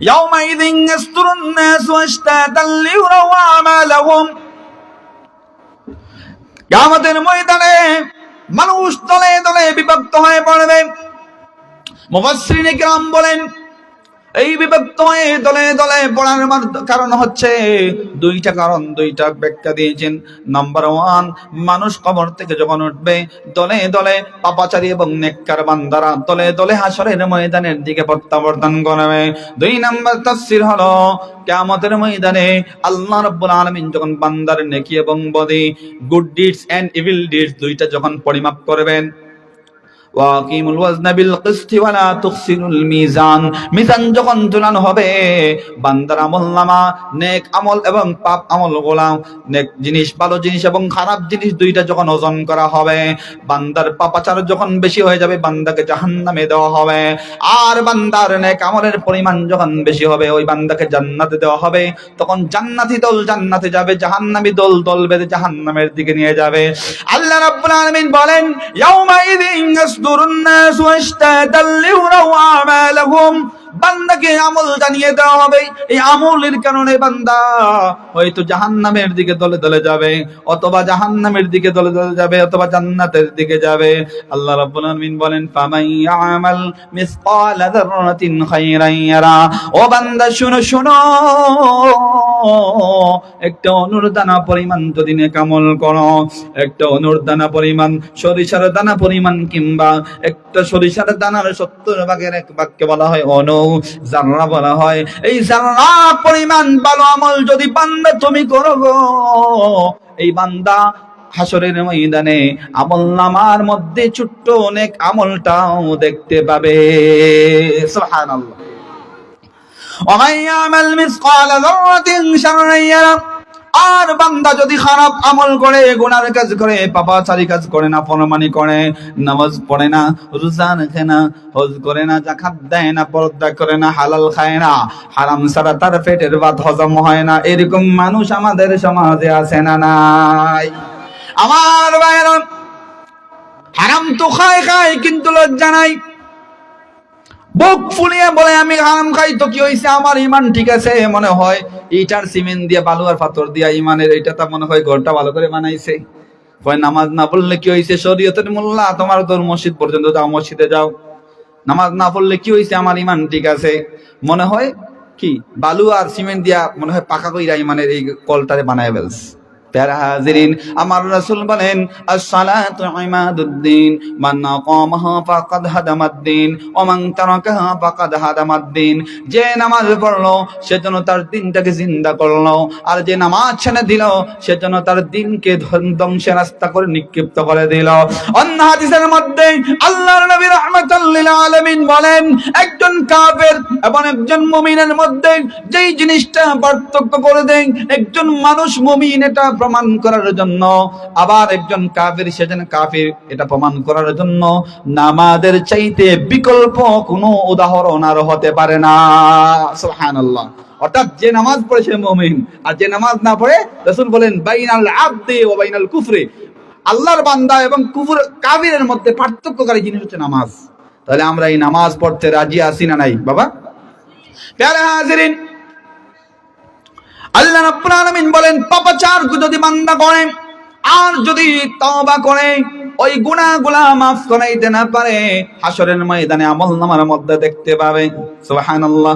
يومئذ يصدر الناس اشتاتا ليروا أعمالهم কিয়ামতের ময়দানে মানুষ দলে দলে বিভক্ত হয়ে পড়বে মুফাসসিরিন কিরাম বলেন এই বিভক্ত হয়ে দলে দলে পড়ার কারণ হচ্ছে দুইটা কারণ, দুইটা ব্যাখ্যা দিয়েছেন। নাম্বার ওয়ান মানুষ কবর থেকে যখন উঠবে, দলে দলে পাপাচারী এবং নেককার বান্দারা দলে দলে হাসরের ময়দানের দিকে প্রত্যাবর্তন করবে। দুই নাম্বার তাফসীর হলো, কিয়ামতের ময়দানে আল্লাহ রাব্বুল আলামিন যখন বান্দার নেকি এবং বদি good deeds and evil deeds দুইটা যখন পরিমাপ করবেন ওয়াকিমুল বিল কিসতি ওয়ালা তুখসিরুল মিজান। মিজান যখন ঝুলানো হবে, বান্দার আমলনামা নেক আমল এবং পাপ আমল গোলাম, নেক জিনিস, ভালো জিনিস এবং খারাপ জিনিস দুইটা যখন ওজন করা হবে, বান্দার পাপাচার যখন বেশি হয়ে যাবে, বান্দাকে জাহান্নামে দেওয়া হবে। আর বান্দার নেক আমলের পরিমাণ যখন বেশি হবে, ওই বান্দাকে জান্নাতে দেওয়া হবে। তখন জান্নাতি দল জান্নাতে যাবে, জাহান্নামী দল দল বেঁধে জাহান্নামের দিকে নিয়ে যাবে। আল্লাহ রাব্বুল আলামিন বলেন ইয়াউমাইযিন ইয়াসদুরুন নাসু আশতাতাল লিউরাউ বান্দাকে আমল জানিয়ে দেওয়া হবে। এই আমলের কারণে বান্দা হয়তো জাহান্নামের দিকে দলে দলে যাবে, অথবা জাহান্নামের দিকে দলে দলে যাবে, অথবা জান্নাতের দিকে যাবে। আল্লাহ রাব্বুল আলামিন বলেন, ফামান ইয়ামাল মিসকালা ও বান্দা, শুনো শুনো। একটা অনুর দানা পরিমাণ যদি নেক আমল করো, একটা অনুর দানা পরিমাণ সরিষার দানা পরিমাণ কিংবা একটা সরিষার দানার সত্তর ভাগের এক বাক্যে বলা হয় অনু, জাররা বলা হয়। এই জাররা পরিমাণ ভালো আমল যদি বান্দা তুমি করো এই বান্দা হাসরের ময়দানে আমল নামার মধ্যে ছোট্ট অনেক আমলটাও দেখতে পাবে। সুবহানাল্লাহ। ومن يعمل مثقال ذرة شرا يره আর বান্দা যদি খারাপ আমল করে গুনার কাজ করে পাপাচারী কাজ করে না ফরমানি করে নামাজ পড়ে না রোজা রাখে না হজ করে না জাকাত দেয় না পর্দা করে না হালাল খায় না হারাম ছাড়া তার পেটের ভাত হজম হয় না এরকম মানুষ আমাদের সমাজে আছে না নাই আমার ভাইয়েরা হারাম তো খায় খায় কিন্তু লজ্জা নাই বুক ফুলিয়ে বলে, আমি হারাম খাই তো কি হয়েছে আমার ইমান ঠিক আছে মনে হয়। ইটার সিমেন্ট দিয়ে বালু আর পাথর দিয়া ইমানের এটা তা মনে হয় ঘরটা ভালো করে বানাইছে। কয়, নামাজ না পড়লে কি হয়েছে শরীয়তের মোল্লা, তোমার তোর মসজিদ পর্যন্ত যাও, মসজিদে যাও। নামাজ না পড়লে কি হয়েছে আমার ইমান ঠিক আছে। মনে হয় কি? বালু আর সিমেন্ট দিয়া মনে হয় পাকা কইরা ইমানের এই কলটারে বানায় ফেলছে। যে নামাজ পড়ল সেজন্য তার দিনটাকে জিন্দা করল। আর যে নামাজ ছেড়ে দিল সেজন্য তার দিনকে ধ্বং- ধ্বংসের রাস্তা করে নিক্ষিপ্ত করে দিল। অন্য হাদিসের মধ্যে আল্লাহর নবী রাহমাতুল লিল আলামিন বলেন, একজন কাফের এবং একজন মুমিনের মধ্যে যেই জিনিসটা পার্থক্য করে দেয়, একজন মানুষ মুমিন, এটা প্রমাণ করার জন্য। আবার একজন কাফের সেজন কাফের, এটা প্রমাণ করার জন্য। নামাজের চাইতে বিকল্প কোনো উদাহরণ আর হতে পারে না। সুবহানাল্লাহ। অর্থাৎ যে নামাজ পড়ে সে মুমিন, আর যে নামাজ না পড়ে, রাসূল বলেন, বাইনাল আবদি ওয়া বাইনাল কুফরি। আল্লাহর বান্দা এবং কুফর, কাফিরের মধ্যে পার্থক্যকারী জিনিস হচ্ছে নামাজ। তাহলে আমরা এই নামাজ পড়তে রাজি আসি না নাই, বাবা? হাজিরিন, আল্লাহ রাব্বুল আলামিন বলেন, পাপাচার যদি বান্দা করে, আর যদি তওবা করে, ওই গুনাহগুলা মাফ করাইতে না পারে হাসরের ময়দানে আমল নামার মধ্যে দেখতে পাবে। সুবহানাল্লাহ।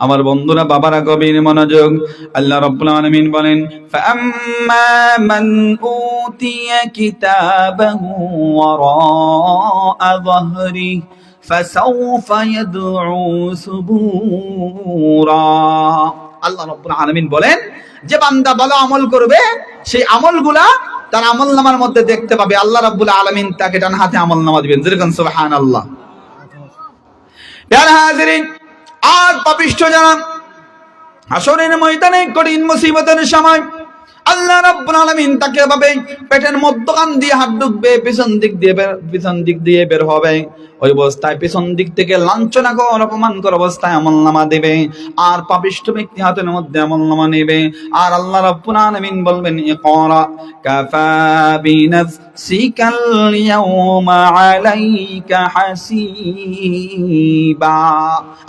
আমার বন্ধুরা বাবারা গভীর মনোযোগ আল্লাহ রাব্বুল আলামিন বলেন ফাআম্মা মান উতিয়া কিতাবাহু ওয়ারা'a ظهره فسوف يدعو ثبورا আল্লাহ রাব্বুল আলামিন বলেন যে বান্দা ভালো আমল করবে সেই আমলগুলা তার আমল নামার মধ্যে দেখতে পাবে আল্লাহ রাব্বুল আলামিন তাকে ডান হাতে আমল নামা দিবেন যেরকম সুবহানাল্লাহ প্যারা পাপিষ্ঠ যারা আসরের ময়দানে কঠিন মুসিবতের সময় আল্লাহ রাব্বুল আলামিন তাকে ভাবে পেটের মধ্যখান দিয়ে হাত ঢুকবে পিছন দিক দিয়ে পিছন দিক দিয়ে বের হবে। ওই অবস্থায় পিছন দিক থেকে লাঞ্ছনা কর অপমান কর অবস্থায় আমল নামা দেবে। আর পাপিষ্ঠ ব্যক্তি হাতের মধ্যে আমল নামা নেবে। আর আল্লাহ রাব্বুল আলামিন বলবেন, ইকরা কাফা বিনাফসিকাল ইয়াউমা আলাইকা হাসিবা।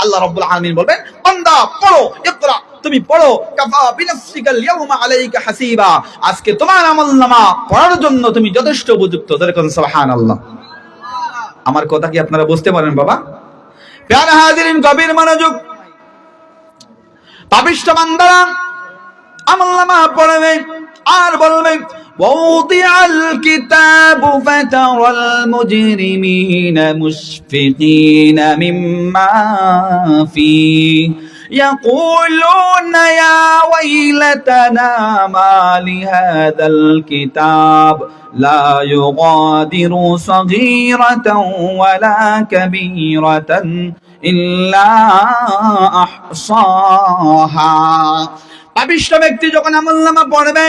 আল্লাহ রাব্বুল আলামিন বলবেন, বান্দা, পড়ো, ইকরা। তুমি পড়ো কাফা বিনাফসিকাল ইয়াউমা আলাইকা হাসিবা আজকে তোমার আমলনামা পড়ার জন্য তুমি যথেষ্ট উপযুক্ত যেরকম সুবহানাল্লাহ আমার কথা কি আপনারা বুঝতে পারেন বাবা প্যারা হাজিরিন গভীর মনোযোগ পাপিষ্ট বান্দারা আমলনামা পড়বে আর বলবে ووضع الكتاب فترى المجرمين مشفقين مما فيه يقولون يا ويلتنا ما لهذا الكتاب لا يغادر صغيرة ولا كبيرة إلا أحصاها পাপিষ্ট ব্যক্তি যখন আমলনামা পড়বে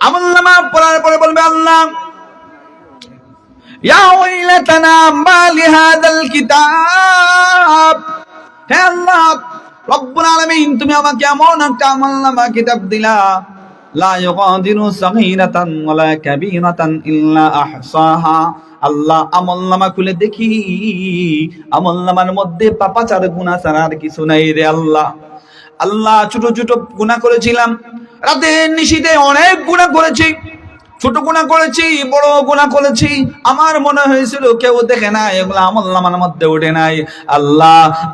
আমলনামা পড়ার পরে বলবে আল্লাহ ইয়া ওয়াইলাতানা মা লিহাদাল কিতাব আল্লাহ তুমি একটা কিতাব দিলা। আল্লাহ খুলে দেখি। মধ্যে কিছু নাই রে আল্লাহ। আল্লাহ, ছোট ছোট গুনাহ করেছিলাম। রাতে নিশিতে অনেক গুনাহ করেছি। ছোট গুনাহ করেছি, বড় গুনাহ করেছি। আমার মনে হয়েছিল, কেউ দেখে নাই, এগুলো আমল মধ্যে উঠে নাই। আল্লাহ